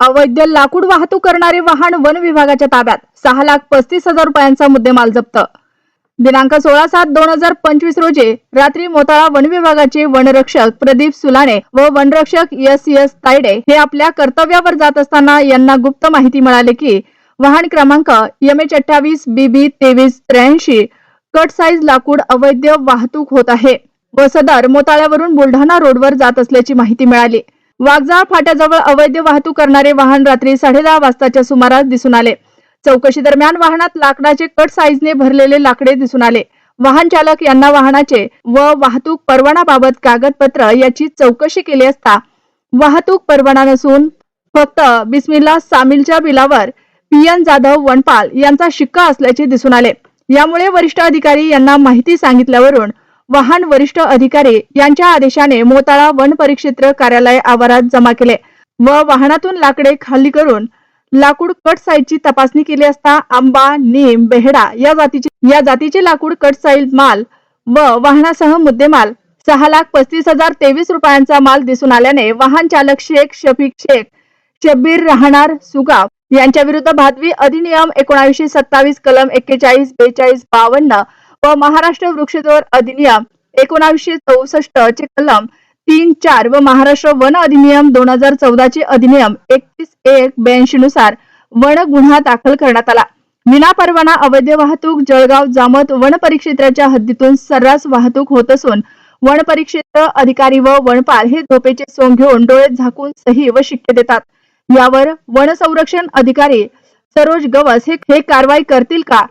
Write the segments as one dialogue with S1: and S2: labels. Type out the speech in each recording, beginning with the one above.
S1: अवैध लाकूड वाहतूक करणारे वाहन वन विभागाच्या ताब्यात. सहा लाख पस्तीस हजार रुपयांचा मुद्देमाल जप्त. दिनांक सोळा सात दोन हजार पंचवीस रोजी रात्री मोताळा वन विभागाचे वनरक्षक प्रदीप सुलाणे व वनरक्षक एस एस तायडे हे आपल्या कर्तव्यावर जात असताना यांना गुप्त माहिती मिळाली की वाहन क्रमांक एम एच अठ्ठावीस बीबी तेवीस त्र्याऐंशी कट साईज लाकूड अवैध वाहतूक होत आहे व सदर मोताळ्यावरून बुलढाणा रोडवर जात असल्याची माहिती मिळाली. वाघजाळ फाट्याजवळ अवैध वाहतूक करणारे वाहन रात्री साडेदहा वाजताच्या सुमारास दिसून आले. चौकशी दरम्यान वाहनात लाकडाचे कट साईजने भरलेले लाकडे दिसून आले. वाहन चालक यांना वाहनाचे व वाहतूक परवानाबाबत कागदपत्र याची चौकशी केली असता वाहतूक परवाना नसून फक्त बिस्मिल्ला सामीलच्या बिलावर पी एन जाधव वनपाल यांचा शिक्का असल्याचे दिसून आले. यामुळे वरिष्ठ अधिकारी यांना माहिती सांगितल्यावरून वाहन वरिष्ठ अधिकारी यांच्या आदेशाने मोताळा वन परिक्षेत्र कार्यालय आवारात जमा केले व वाहनातून लाकडे खाली करून लाकूड कट साईजची तपासणी केली असता आंबा नीम बेहडा या जातीचे या जातीचे लाकूड कट साईज माल व वाहनासह मुद्देमाल सहा लाख पस्तीस हजार तेवीस रुपयांचा माल दिसून आल्याने वाहन चालक शेख शफीक शेख शब्बीर राहणार सुगाव यांच्या विरुद्ध भादवी अधिनियम एकोणाशे सत्तावीस कलम एक्केचाळीस बेचाळीस बावन्न व महाराष्ट्र वृक्षतोड अधिनियम एकोणावीसशे चौसष्ट चे कलम तीन चार व महाराष्ट्र वन अधिनियम दोन हजार चौदा चे अधिनियम एकतीस एक ब्याऐंशी नुसार वन गुन्हा दाखल करण्यात आला. विना परवाना अवैध वाहतूक जळगाव जामत वन परिक्षेत्राच्या हद्दीतून सर्रास वाहतूक होत असून वन परिक्षेत्र अधिकारी व वनपाल हे झोपेचे सोंग घेऊन डोळे झाकून सही व शिक्के देतात. यावर वन संरक्षण अधिकारी सरोज गवस हे हे कारवाई करतील का?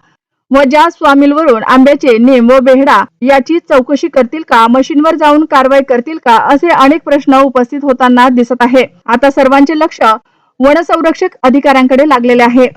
S1: व ज्या स्वामींवरून आंब्याचे नेम व बेहडा याची चौकशी करतील का? मशीनवर जाऊन कारवाई करतील का? असे अनेक प्रश्न उपस्थित होताना दिसत आहे. आता सर्वांचे लक्ष वन संरक्षक अधिकाऱ्यांकडे लागलेले आहे.